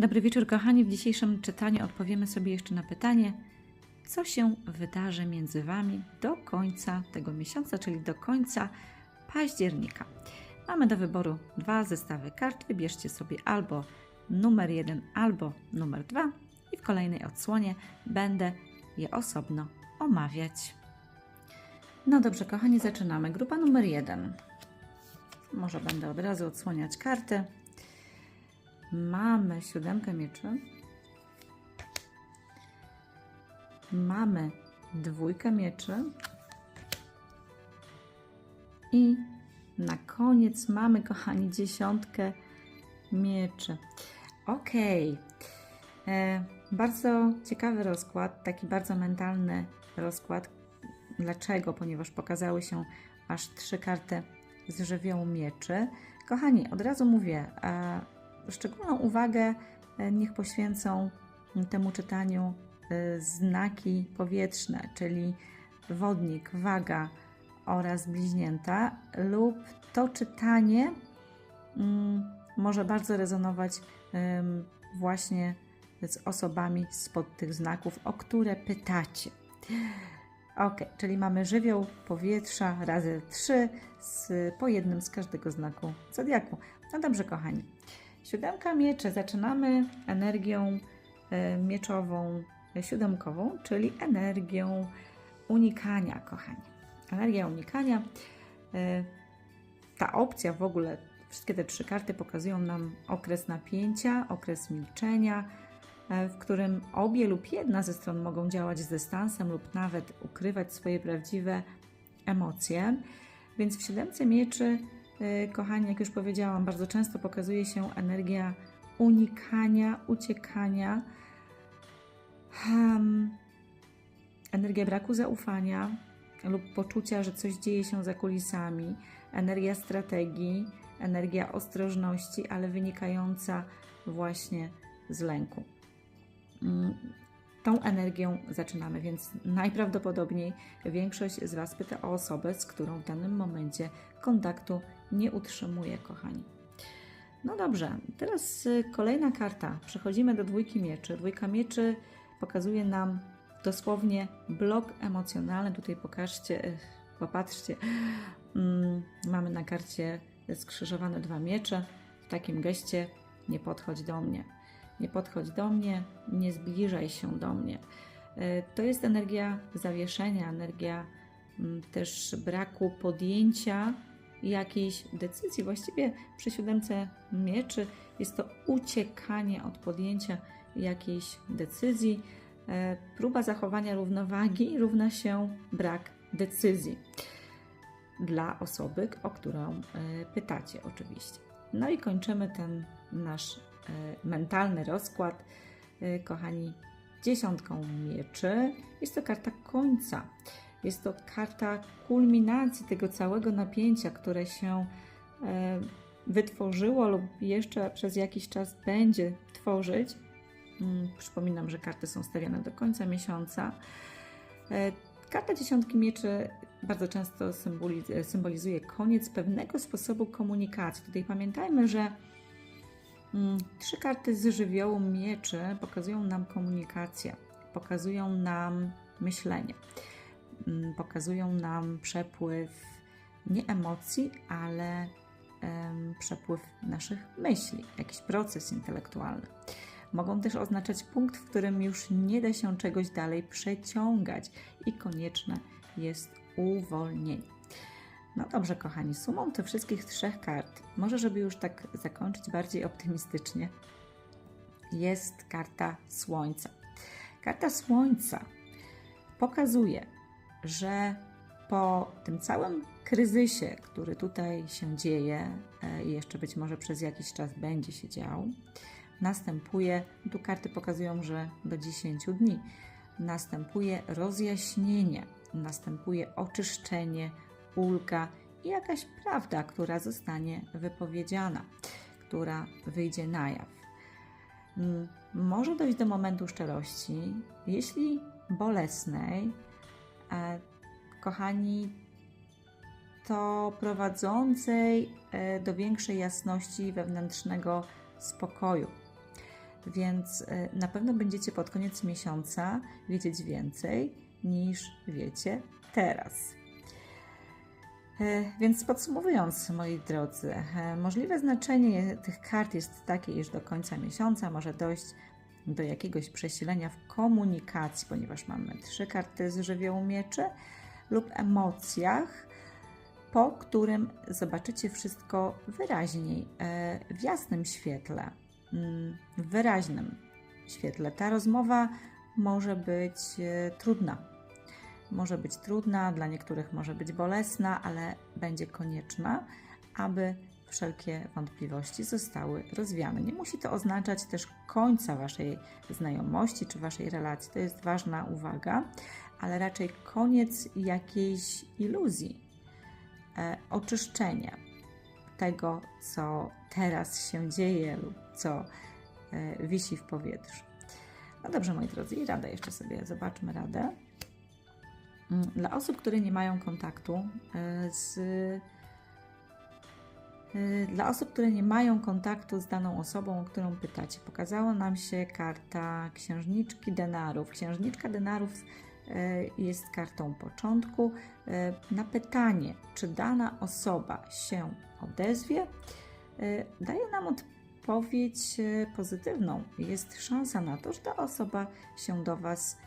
Dobry wieczór, kochani. W dzisiejszym czytaniu odpowiemy sobie jeszcze na pytanie, co się wydarzy między Wami do końca tego miesiąca, czyli do końca października. Mamy do wyboru dwa zestawy kart. Wybierzcie sobie albo numer jeden, albo numer dwa i w kolejnej odsłonie będę je osobno omawiać. No dobrze, kochani, zaczynamy. Grupa numer jeden. Może będę od razu odsłaniać karty. Mamy siódemkę mieczy. Mamy dwójkę mieczy. I na koniec mamy, kochani, dziesiątkę mieczy. Ok. E, bardzo ciekawy rozkład, taki bardzo mentalny rozkład. Dlaczego? Ponieważ pokazały się aż trzy karty z żywiołu mieczy. Kochani, od razu mówię, e, szczególną uwagę e, niech poświęcą temu czytaniu e, znaki powietrzne, czyli wodnik, waga oraz bliźnięta, lub to czytanie mm, może bardzo rezonować właśnie z osobami spod tych znaków, o które pytacie. Ok, czyli mamy żywioł powietrza razy trzy z, po jednym z każdego znaku zodiaku. No dobrze, kochani. Siódemka mieczy. Zaczynamy energią e, mieczową, e, siódemkową, czyli energią unikania, kochani. Energia unikania. E, Ta opcja w ogóle, wszystkie te trzy karty pokazują nam okres napięcia, okres milczenia, w którym obie lub jedna ze stron mogą działać z dystansem lub nawet ukrywać swoje prawdziwe emocje. Więc w siódemce mieczy Kochani, jak już powiedziałam, bardzo często pokazuje się energia unikania, uciekania, hmm, energia braku zaufania lub poczucia, że coś dzieje się za kulisami, energia strategii, energia ostrożności, ale wynikająca właśnie z lęku. Mm, Tą energią zaczynamy, więc najprawdopodobniej większość z Was pyta o osobę, z którą w danym momencie kontaktu nie utrzymuje, kochani. No dobrze, teraz y, kolejna karta. Przechodzimy do dwójki mieczy. Dwójka mieczy pokazuje nam dosłownie blok emocjonalny. Tutaj pokażcie, y, popatrzcie. Mm, Mamy na karcie skrzyżowane dwa miecze. W takim geście nie podchodź do mnie. Nie podchodź do mnie, nie zbliżaj się do mnie. Y, To jest energia zawieszenia, energia mm, też braku podjęcia jakiejś decyzji. Właściwie przy siódemce mieczy jest to uciekanie od podjęcia jakiejś decyzji. E, Próba zachowania równowagi równa się brak decyzji dla osoby, o którą e, pytacie, oczywiście. No i kończymy ten nasz e, mentalny rozkład, kochani, dziesiątką mieczy. Jest to karta końca. Jest to karta kulminacji tego całego napięcia, które się e, wytworzyło lub jeszcze przez jakiś czas będzie tworzyć. Mm, Przypominam, że karty są stawiane do końca miesiąca. E, Karta dziesiątki mieczy bardzo często symboli- symbolizuje koniec pewnego sposobu komunikacji. Tutaj pamiętajmy, że mm, trzy karty z żywiołu mieczy pokazują nam komunikację, pokazują nam myślenie pokazują nam przepływ nie emocji, ale przepływ naszych myśli, jakiś proces intelektualny. Mogą też oznaczać punkt, w którym już nie da się czegoś dalej przeciągać i konieczne jest uwolnienie. No dobrze, kochani, sumą tych wszystkich trzech kart, może żeby już tak zakończyć bardziej optymistycznie, jest karta Słońca. Karta Słońca pokazuje, że po tym całym kryzysie, który tutaj się dzieje e, i jeszcze być może przez jakiś czas będzie się dział, następuje, tu karty pokazują, że do 10 dni, następuje rozjaśnienie, następuje oczyszczenie, ulga i jakaś prawda, która zostanie wypowiedziana, która wyjdzie na jaw. Może dojść do momentu szczerości, jeśli bolesnej, kochani, to prowadzącej e, do większej jasności wewnętrznego spokoju. Więc e, na pewno będziecie pod koniec miesiąca wiedzieć więcej niż wiecie teraz. E, Więc podsumowując, moi drodzy, e, możliwe znaczenie tych kart jest takie, iż do końca miesiąca może dojść do jakiegoś przesilenia w komunikacji, ponieważ mamy trzy karty z żywiołu mieczy lub emocjach, po którym zobaczycie wszystko wyraźniej, e, w jasnym świetle, mm, w wyraźnym świetle. Ta rozmowa może być e, trudna. Może być trudna, dla niektórych może być bolesna, ale będzie konieczna, aby wszelkie wątpliwości zostały rozwiane. Nie musi to oznaczać też końca Waszej znajomości czy Waszej relacji. To jest ważna uwaga, ale raczej koniec jakiejś iluzji, e, oczyszczenie tego, co teraz się dzieje lub co e, wisi w powietrzu. No dobrze, moi drodzy, i radę jeszcze sobie zobaczmy radę. Mm, Dla osób, które nie mają kontaktu e, z Dla osób, które nie mają kontaktu z daną osobą, o którą pytacie, pokazała nam się karta księżniczki denarów. Księżniczka denarów y, jest kartą początku. Y, Na pytanie, czy dana osoba się odezwie, y, daje nam odpowiedź y, pozytywną. Jest szansa na to, że ta osoba się do Was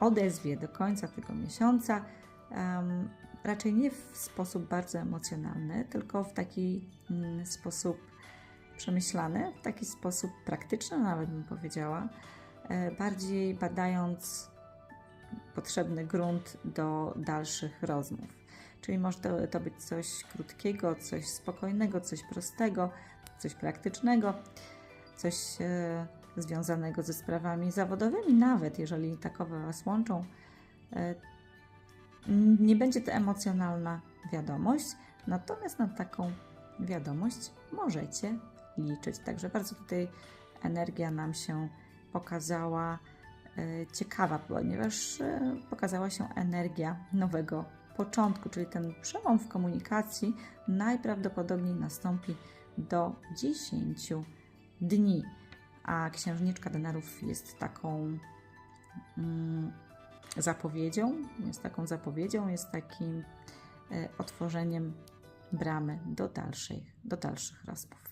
odezwie do końca tego miesiąca. Raczej nie w sposób bardzo emocjonalny, tylko w taki mm, sposób przemyślany, w taki sposób praktyczny, nawet bym powiedziała, e, bardziej badając potrzebny grunt do dalszych rozmów. Czyli może to, to być coś krótkiego, coś spokojnego, coś prostego, coś praktycznego, coś e, związanego ze sprawami zawodowymi, nawet jeżeli takowe Was łączą. Nie będzie to emocjonalna wiadomość, natomiast na taką wiadomość możecie liczyć. Także bardzo tutaj energia nam się pokazała e, ciekawa, ponieważ e, pokazała się energia nowego początku, czyli ten przełom w komunikacji najprawdopodobniej nastąpi do 10 dni. A księżniczka denarów jest taką mm, zapowiedzią, jest taką zapowiedzią, jest takim e, otworzeniem bramy do dalszych, do dalszych rozmów.